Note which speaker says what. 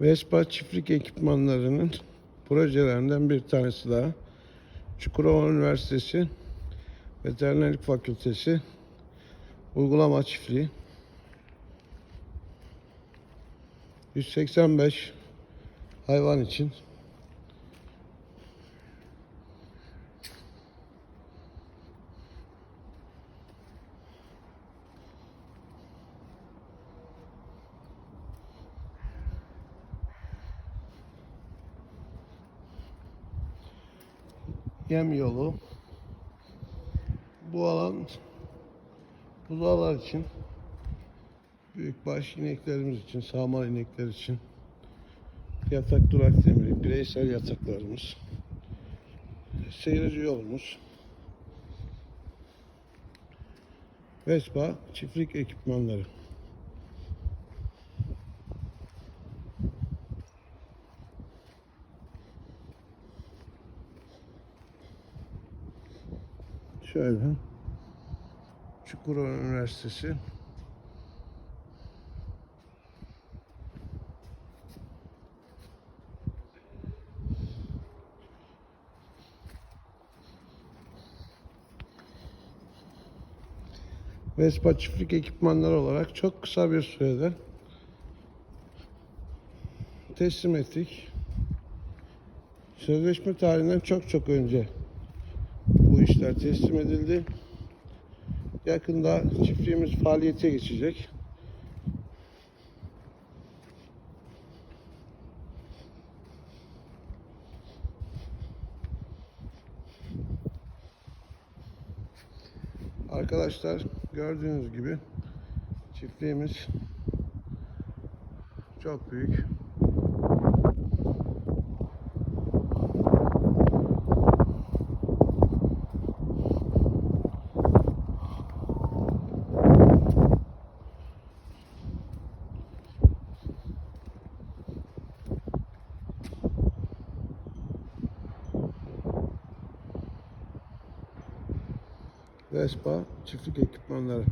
Speaker 1: Vespa çiftlik ekipmanlarının projelerinden bir tanesi daha. Çukurova Üniversitesi Veterinerlik Fakültesi Uygulama Çiftliği 185 hayvan için yem yolu. Bu alan buzağlar için, büyükbaş ineklerimiz için, sağmal inekler için yatak durak demiri, bireysel yataklarımız, seyirci yolumuz, Vespa çiftlik ekipmanları. Şöyle. Çukurova Üniversitesi. Vespa çiftlik ekipmanları olarak çok kısa bir sürede teslim ettik. Sözleşme tarihinden çok çok önce işler teslim edildi. Yakında çiftliğimiz faaliyete geçecek. Arkadaşlar gördüğünüz gibi çiftliğimiz çok büyük. Vespa çiftlik ekipmanları.